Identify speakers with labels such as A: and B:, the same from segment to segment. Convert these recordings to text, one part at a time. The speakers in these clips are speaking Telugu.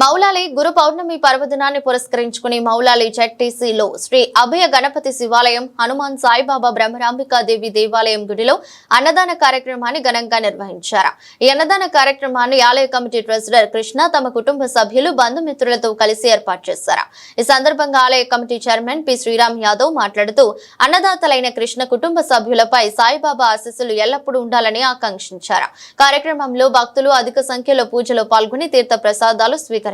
A: మౌలాలి గురు పౌర్ణమి పర్వదినాన్ని పురస్కరించుకుని మౌలాలి జెడ్టీసీలో శ్రీ అభయ గణపతి శివాలయం హనుమాన్ సాయిబాబా బ్రహ్మరాంబికాదేవి దేవాలయం గుడిలో అన్నదాన కార్యక్రమాన్ని ఘనంగా నిర్వహించారు. ఈ అన్నదాన కార్యక్రమాన్ని ఆలయ కమిటీ ట్రెజరర్ కృష్ణ తమ కుటుంబ సభ్యులు బంధుమిత్రులతో కలిసి ఏర్పాటు చేశారు. ఈ సందర్భంగా ఆలయ committee chairman P. Sriram Yadav మాట్లాడుతూ అన్నదాతలైన కృష్ణ కుటుంబ సభ్యులపై సాయిబాబా ఆశీస్సులు ఎల్లప్పుడూ ఉండాలని ఆకాంక్షించారు. కార్యక్రమంలో భక్తులు అధిక సంఖ్యలో పూజలో పాల్గొని తీర్థ ప్రసాదాలు స్వీకరించారు.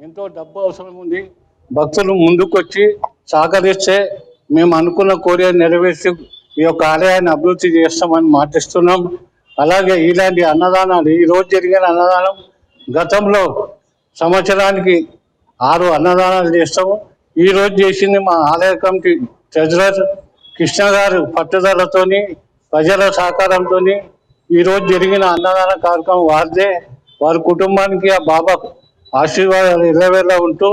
B: ఎంతో డబ్బు అవసరం ఉంది. భక్తులు ముందుకొచ్చి సహకరిస్తే మేము అనుకున్న కోరిక నెరవేర్చి ఈ యొక్క ఆలయాన్ని అభివృద్ధి చేస్తామని మాటిస్తున్నాం. అలాగే ఇలాంటి అన్నదానాలు ఈ రోజు జరిగిన అన్నదానం గతంలో సంవత్సరానికి ఆరు అన్నదానాలు చేస్తాము. ఈ రోజు చేసింది మా ఆలయ కమిటీ ట్రెజరర్ కృష్ణ గారు పట్టుదలతోని ప్రజల సహకారంతో ఈరోజు జరిగిన అన్నదాన కార్యక్రమం వారిదే. వారి కుటుంబానికి ఆ బాబా ఆశీర్వాదాలు ఇరవేలా ఉంటూ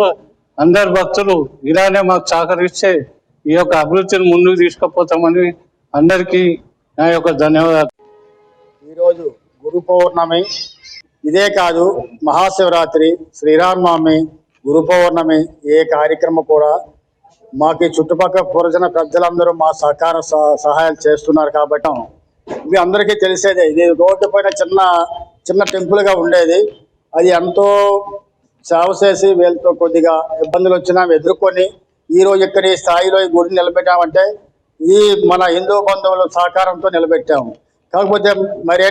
B: అందరు భక్తులు ఇలానే మాకు సహకరిస్తే ఈ యొక్క అభివృద్ధిని ముందుకు తీసుకుపోతామని అందరికీ నా యొక్క ధన్యవాదాలు.
C: ఈరోజు గురు పౌర్ణమి. ఇదే కాదు మహాశివరాత్రి శ్రీరామనవమి గురు పౌర్ణమి ఏ కార్యక్రమం కూడా మాకు చుట్టుపక్కల పురజన పెద్దలందరూ మా సహకార సహాయాలు చేస్తున్నారు కాబట్టి మీ అందరికీ తెలిసేదే. ఇది రోడ్డు పైన చిన్న చిన్న టెంపుల్గా ఉండేది. అది ఎంతో సేవ చేసి వీళ్ళతో కొద్దిగా ఇబ్బందులు వచ్చినా ఎదుర్కొని ఈ రోజు ఇక్కడ ఈ స్థాయిలో ఈ గుడిని నిలబెట్టామంటే ఈ మన హిందూ బంధువుల సహకారంతో నిలబెట్టాము. కాకపోతే మరి